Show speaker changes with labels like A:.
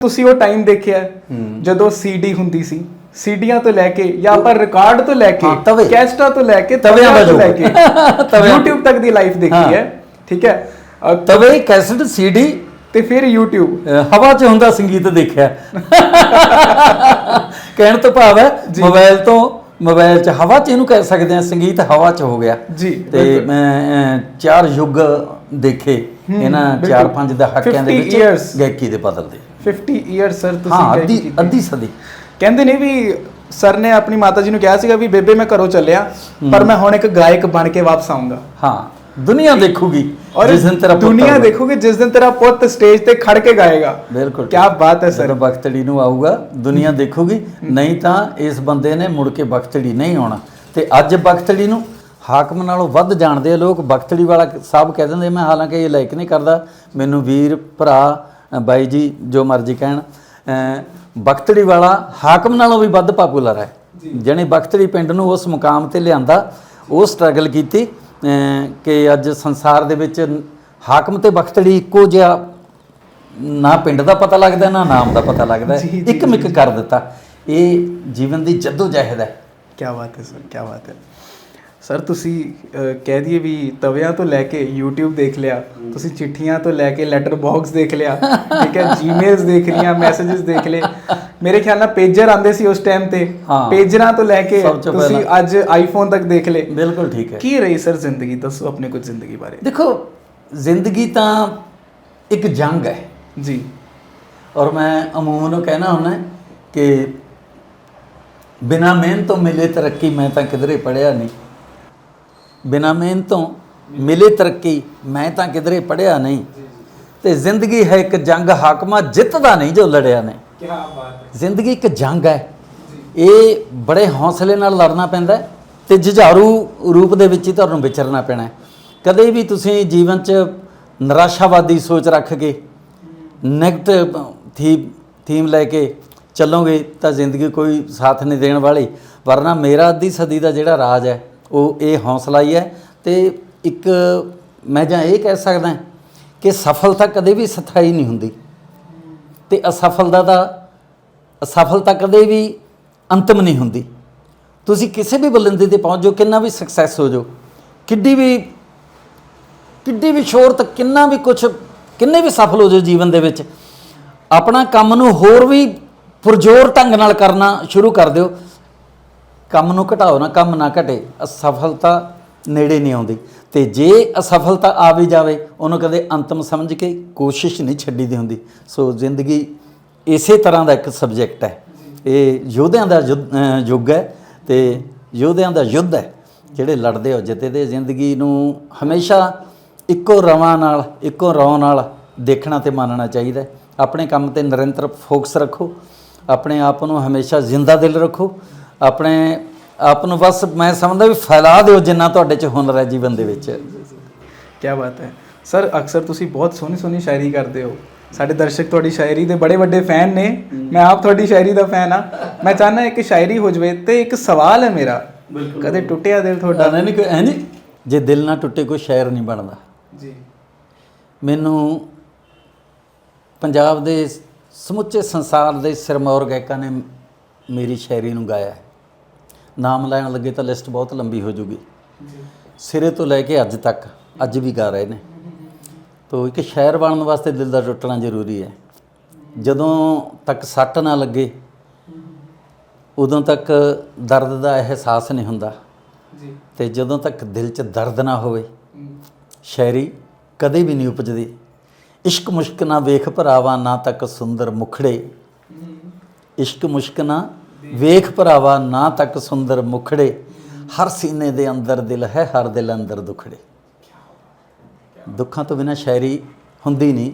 A: ਤੁਸੀਂ ਉਹ ਟਾਈਮ ਦੇਖਿਆ ਜਦੋਂ ਸੀਡੀ ਹੁੰਦੀ ਸੀ ਸੀਡੀਆਂ ਤੋਂ ਲੈ ਕੇ ਜਾਂ ਆਪਾਂ ਰਿਕਾਰਡ ਤੋਂ ਲੈ ਕੇ। ਕੈਸਟਾਂ ਤੋਂ ਲੈ ਕੇ
B: ਤਵਿਆਂ
A: ਤੋਂ ਲੈ। ਕੇ। YouTube ਤੱਕ ਦੀ ਲਾਈਫ ਦੇਖੀ
B: ਹਾਂ।
A: ਠੀਕ ਹੈ
B: ਤਵੇ ਕੈਸਟ ਸੀਡੀ
A: ਤੇ ਫਿਰ YouTube
B: ਹਵਾ 'ਚ ਹੁੰਦਾ ਸੰਗੀਤ ਦੇਖਿਆ ਕਹਿਣ ਤੋਂ ਭਾਵ ਹੈ। ਮੋਬਾਈਲ ਤੋਂ ਮੋਬਾਈਲ 'ਚ ਹਵਾ 'ਚ ਇਹਨੂੰ ਕਹਿ ਸਕਦੇ ਆ ਸੰਗੀਤ ਹਵਾ 'ਚ ਹੋ ਗਿਆ
A: ਜੀ,
B: ਤੇ। ਮੈਂ ਚਾਰ ਯੁੱਗ ਦੇਖੇ ਇਹਨਾਂ। ਚਾਰ ਪੰਜ ਦਹਾਕਿਆਂ ਦੇ
A: 50
B: ਵਿੱਚ। ਗਾਇਕੀ ਦੇ ਬਦਲਦੇ
A: 50 ਇਅਰ ਸਰ ਤੁਸੀਂ
B: ਹਾਂ
A: ਗਾਇਕੀ
B: ਅੱਧੀ
A: ਕੀਤੀ।
B: ਅੱਧੀ ਸਦੀ।
A: ਕਹਿੰਦੇ ਨੇ ਵੀ ਸਰ ਨੇ ਆਪਣੀ ਮਾਤਾ ਜੀ ਨੂੰ ਕਿਹਾ ਸੀਗਾ ਵੀ ਬੇਬੇ ਮੈਂ ਘਰੋਂ ਚੱਲਿਆ ਪਰ ਮੈਂ ਹੁਣ ਇੱਕ ਗਾਇਕ ਬਣ ਕੇ ਵਾਪਸ ਆਉਂਗਾ
B: ਹਾਂ ਦੁਨੀਆ ਦੇਖੂਗੀ ਜਿਸ ਦਿਨ ਤੇਰਾ ਪੁੱਤ
A: ਦੁਨੀਆ
B: ਹੋਊਗਾ।
A: ਦੇਖੋਗੇ ਜਿਸ ਦਿਨ ਤੇਰਾ ਪੁੱਤ ਸਟੇਜ ਤੇ ਖੜ ਕੇ ਗਾਏਗਾ।
B: ਬਿਲਕੁਲ।
A: ਕੀ ਬਾਤ ਹੈ ਸਰ
B: ਜਦੋਂ ਬਖਤੜੀ ਨੂੰ ਆਊਗਾ ਦੁਨੀਆ ਦੇਖੂਗੀ। ਨਹੀਂ ਤਾਂ ਇਸ ਬੰਦੇ ਨੇ ਮੁੜ ਕੇ ਬਖਤੜੀ ਨਹੀਂ ਆਉਣਾ। ਤੇ ਅੱਜ ਬਖਤੜੀ ਨੂੰ ਹਾਕਮ ਨਾਲੋਂ ਵੱਧ ਜਾਣਦੇ ਆ ਲੋਕ। ਬਖਤੜੀ ਵਾਲਾ ਸਾਹਿਬ ਕਹਿ ਦਿੰਦੇ ਮੈਂ ਹਾਲਾਂਕਿ ਇਹ ਲਾਇਕ ਨਹੀਂ ਕਰਦਾ। ਮੈਨੂੰ ਵੀਰ ਭਰਾ ਬਾਈ ਜੀ ਜੋ ਮਰਜ਼ੀ ਕਹਿਣ ਬਖਤੜੀ ਵਾਲਾ ਹਾਕਮ ਨਾਲੋਂ ਵੀ ਵੱਧ ਪਪੂਲਰ ਹੈ। ਜਿਹਨੇ ਬਖਤੜੀ ਪਿੰਡ ਨੂੰ ਉਸ ਮੁਕਾਮ ਤੇ ਲਿਆਂਦਾ ਉਹ ਸਟਰਗਲ ਕੀਤੀ ਕਿ ਅੱਜ ਸੰਸਾਰ ਦੇ ਵਿੱਚ ਹਾਕਮ ਤੇ ਬਖਤੜੀ ਇੱਕੋ ਜਿਹਾ ਨਾ ਪਿੰਡ ਦਾ ਪਤਾ ਲੱਗਦਾ ਨਾ ਨਾਮ ਦਾ ਪਤਾ ਲੱਗਦਾ ਇੱਕ ਮਿਕ ਕਰ ਦਿੱਤਾ। ਇਹ ਜੀਵਨ ਦੀ ਜੱਦੋ ਜਹਿਦ ਹੈ।
A: ਕੀ ਬਾਤ ਹੈ ਸਰ ਕੀ ਬਾਤ ਹੈ। ਸਰ ਤੁਸੀਂ ਕਹਿ ਦਈਏ ਵੀ ਤਵਿਆਂ ਤੋਂ ਲੈ ਕੇ YouTube ਦੇਖ ਲਿਆ ਤੁਸੀਂ ਚਿੱਠੀਆਂ ਤੋਂ ਲੈ ਕੇ ਲੈਟਰ ਬਾਕਸ ਦੇਖ ਲਿਆ ਠੀਕ ਹੈ ਜੀਮੇਲਸ ਦੇਖ ਲੀਆਂ ਮੈਸੇजेस ਦੇਖ ਲਏ। ਮੇਰੇ ਖਿਆਲ ਨਾਲ ਪੇਜਰ ਆਂਦੇ ਸੀ ਉਸ ਟਾਈਮ ਤੇ। ਪੇਜਰਾਂ ਤੋਂ ਲੈ ਕੇ ਤੁਸੀਂ। ਅੱਜ ਆਈਫੋਨ ਤੱਕ ਦੇਖ ਲਏ।
B: ਬਿਲਕੁਲ ਠੀਕ ਹੈ।
A: ਕੀ ਰਹੀ ਸਰ ਜ਼ਿੰਦਗੀ? ਦੱਸੋ ਆਪਣੇ ਕੁਝ ਜ਼ਿੰਦਗੀ ਬਾਰੇ।
B: ਦੇਖੋ ਜ਼ਿੰਦਗੀ ਤਾਂ ਇੱਕ ਜੰਗ ਹੈ।
A: ਜੀ।
B: ਔਰ ਮੈਂ ਅਮੂਮਨ ਨੂੰ ਕਹਿਣਾ ਹੁੰਦਾ ਕਿ ਬਿਨਾ ਮਿਹਨਤ ਤੋਂ ਮਿਲੇ ਤਰੱਕੀ ਮੈਂ ਤਾਂ ਕਿਧਰੇ ਪੜਿਆ ਨਹੀਂ। ਬਿਨਾ ਮਿਹਨਤ ਮਿਲੇ ਤਰੱਕੀ ਮੈਂ ਤਾਂ ਕਿਧਰੇ ਪੜਿਆ ਨਹੀਂ। ਤੇ ਜ਼ਿੰਦਗੀ ਹੈ ਇੱਕ ਜੰਗ ਹਾਕਮਾ ਜਿੱਤਦਾ ਨਹੀਂ ਜੋ ਲੜਿਆ ਨੇ।
A: ਕੀ ਬਾਤ ਹੈ।
B: ਜ਼ਿੰਦਗੀ ਇੱਕ ਜੰਗ ਹੈ। ਇਹ ਬੜੇ ਹੌਸਲੇ ਨਾਲ ਲੜਨਾ ਪੈਂਦਾ ਹੈ ਤੇ ਜੁਝਾਰੂ ਰੂਪ ਦੇ ਵਿੱਚ ਹੀ ਤੁਹਾਨੂੰ ਵਿਚਰਨਾ ਪੈਣਾ ਹੈ। ਕਦੇ ਵੀ ਤੁਸੀਂ ਜੀਵਨ 'ਚ ਨਿਰਾਸ਼ਾਵਾਦੀ ਸੋਚ ਰੱਖ ਕੇ ਨੈਗੇਟਿਵ ਥੀਮ ਥੀਮ ਲੈ ਕੇ ਚੱਲੋਗੇ ਤਾਂ ਜ਼ਿੰਦਗੀ ਕੋਈ ਸਾਥ ਨਹੀਂ ਦੇਣ ਵਾਲੀ। ਵਰਨਾ ਮੇਰਾ ਅੱਧੀ ਸਦੀ ਦਾ ਜਿਹੜਾ ਰਾਜ ਹੈ ਉਹ ਇਹ ਹੌਸਲਾ ਹੀ ਹੈ ਤੇ ਇੱਕ ਮੈਂ ਜਾਂ ਇਹ ਕਹਿ ਸਕਦਾ ਕਿ ਸਫਲਤਾ ਕਦੇ ਵੀ ਸਥਾਈ ਨਹੀਂ ਹੁੰਦੀ। ਤੇ ਅਸਫਲਤਾ ਦਾ, ਅਸਫਲਤਾ ਕਦੇ ਵੀ ਅੰਤਮ ਨਹੀਂ ਹੁੰਦੀ। ਤੁਸੀਂ ਕਿਸੇ ਵੀ ਬੁਲੰਦੀ ਤੇ ਪਹੁੰਚ ਜਾਓ, ਕਿੰਨਾ ਵੀ ਸਕਸੈਸ ਹੋ ਜਾਓ, ਕਿੱਡੀ ਵੀ ਕਿੱਡੀ ਵੀ ਸ਼ੋਹਰਤ ਕਿੰਨਾ ਵੀ ਕੁਝ ਕਿੰਨੇ ਵੀ ਸਫਲ ਹੋ ਜਾਓ ਜੀਵਨ ਦੇ ਵਿੱਚ, ਆਪਣਾ ਕੰਮ ਨੂੰ ਹੋਰ ਵੀ ਪੁਰਜੋਰ ਢੰਗ ਨਾਲ ਕਰਨਾ ਸ਼ੁਰੂ ਕਰ ਦਿਓ। ਕੰਮ ਨੂੰ ਘਟਾਓ ਨਾ, ਕੰਮ ਨਾ ਘਟੇ, ਅਸਫਲਤਾ ਨੇੜੇ ਨਹੀਂ ਆਉਂਦੀ। ਤੇ ਜੇ ਅਸਫਲਤਾ ਆ ਵੀ ਜਾਵੇ, ਉਹਨੂੰ ਕਦੇ ਅੰਤਮ ਸਮਝ ਕੇ ਕੋਸ਼ਿਸ਼ ਨਹੀਂ ਛੱਡੀ ਦੀ ਹੁੰਦੀ। ਸੋ ਜ਼ਿੰਦਗੀ ਇਸੇ ਤਰ੍ਹਾਂ ਦਾ ਇੱਕ ਸਬਜੈਕਟ ਹੈ। ਇਹ ਯੋਧਿਆਂ ਦਾ ਯੁੱਧ- ਯੁੱਗ ਹੈ ਤੇ ਯੋਧਿਆਂ ਦਾ ਯੁੱਧ ਹੈ, ਜਿਹੜੇ ਲੜਦੇ ਹੋ ਜਿੱਤੇ ਦੇ ਜ਼ਿੰਦਗੀ ਨੂੰ ਹਮੇਸ਼ਾ ਇੱਕੋ ਰਵਾਂ ਨਾਲ, ਇੱਕੋ ਰੌਂ ਨਾਲ ਦੇਖਣਾ ਤੇ ਮੰਨਣਾ ਚਾਹੀਦਾ ਆਪਣੇ ਕੰਮ ਤੇ ਨਿਰੰਤਰ ਫੋਕਸ ਰੱਖੋ। ਆਪਣੇ ਆਪ ਨੂੰ ਹਮੇਸ਼ਾ ਜ਼ਿੰਦਾ ਦਿਲ ਰੱਖੋ। ਆਪਣੇ ਆਪ ਨੂੰ ਬਸ ਮੈਂ ਸਮਝਦਾ ਵੀ ਫੈਲਾ ਦਿਓ ਜਿੰਨਾ ਤੁਹਾਡੇ 'ਚ ਹੁਨਰ ਹੈ ਜੀਵਨ ਦੇ ਵਿੱਚ।
A: ਕੀ ਬਾਤ ਹੈ। ਸਰ ਅਕਸਰ ਤੁਸੀਂ ਬਹੁਤ ਸੋਹਣੀ ਸੋਹਣੀ ਸ਼ਾਇਰੀ ਕਰਦੇ ਹੋ। ਸਾਡੇ ਦਰਸ਼ਕ ਤੁਹਾਡੀ ਸ਼ਾਇਰੀ ਦੇ ਬੜੇ ਵੱਡੇ ਫੈਨ ਨੇ। ਮੈਂ ਆਪ ਤੁਹਾਡੀ ਸ਼ਾਇਰੀ ਦਾ ਫੈਨ ਆ ਮੈਂ ਚਾਹੁੰਦਾ ਇੱਕ ਸ਼ਾਇਰੀ ਹੋ ਜਵੇ ਤੇ ਇੱਕ ਸਵਾਲ ਹੈ ਮੇਰਾ। ਕਦੇ ਟੁੱਟਿਆ ਦਿਲ ਤੁਹਾਡਾ?
B: ਤੁਹਾਡਾ ਨਹੀਂ ਕੋਈ ਹੈ ਜੀ ਜੇ ਦਿਲ ਨਾ ਟੁੱਟੇ ਕੋਈ ਸ਼ਾਇਰ ਨਹੀਂ ਬਣਦਾ।
A: ਜੀ।
B: ਮੈਨੂੰ ਪੰਜਾਬ ਦੇ ਸਮੁੱਚੇ ਸੰਸਾਰ ਦੇ ਸਿਰਮੌਰ ਗਾਇਕਾਂ ਨੇ ਮੇਰੀ ਸ਼ਾਇਰੀ ਨੂੰ ਗਾਇਆ ਹੈ। ਨਾਮ ਲੈਣ ਲੱਗੇ ਤਾਂ ਲਿਸਟ ਬਹੁਤ ਲੰਬੀ ਹੋ ਜੂਗੀ। ਸਿਰੇ ਤੋਂ ਲੈ ਕੇ ਅੱਜ ਤੱਕ ਅੱਜ ਵੀ ਗਾ ਰਹੇ ਨੇ। ਤੋ ਇੱਕ ਸ਼ਾਇਰ ਬਣਨ ਵਾਸਤੇ ਦਿਲ ਦਾ ਟੁੱਟਣਾ ਜ਼ਰੂਰੀ ਹੈ। ਜਦੋਂ ਤੱਕ ਸੱਟ ਨਾ ਲੱਗੇ ਉਦੋਂ ਤੱਕ ਦਰਦ ਦਾ ਅਹਿਸਾਸ ਨਹੀਂ ਹੁੰਦਾ।
A: ਜੀ।
B: ਤੇ ਜਦੋਂ ਤੱਕ ਦਿਲ 'ਚ ਦਰਦ ਨਾ ਹੋਵੇ ਸ਼ਾਇਰੀ ਕਦੇ ਵੀ ਨਹੀਂ ਉਪਜਦੀ। ਇਸ਼ਕ ਮੁਸ਼ਕ ਨਾ ਵੇਖ ਭਰਾਵਾ ਨਾ ਤੱਕ ਸੁੰਦਰ ਮੁਖੜੇ। ਇਸ਼ਕ ਮੁਸ਼ਕ ਨਾ ਵੇਖ ਭਰਾਵਾ, ਨਾ ਤੱਕ ਸੁੰਦਰ ਮੁਖੜੇ, ਹਰ ਸੀਨੇ ਦੇ ਅੰਦਰ ਦਿਲ ਹੈ, ਹਰ ਦਿਲ ਅੰਦਰ ਦੁਖੜੇ। ਦੁੱਖਾਂ ਤੋਂ ਬਿਨਾ ਸ਼ਾਇਰੀ ਹੁੰਦੀ ਨਹੀਂ।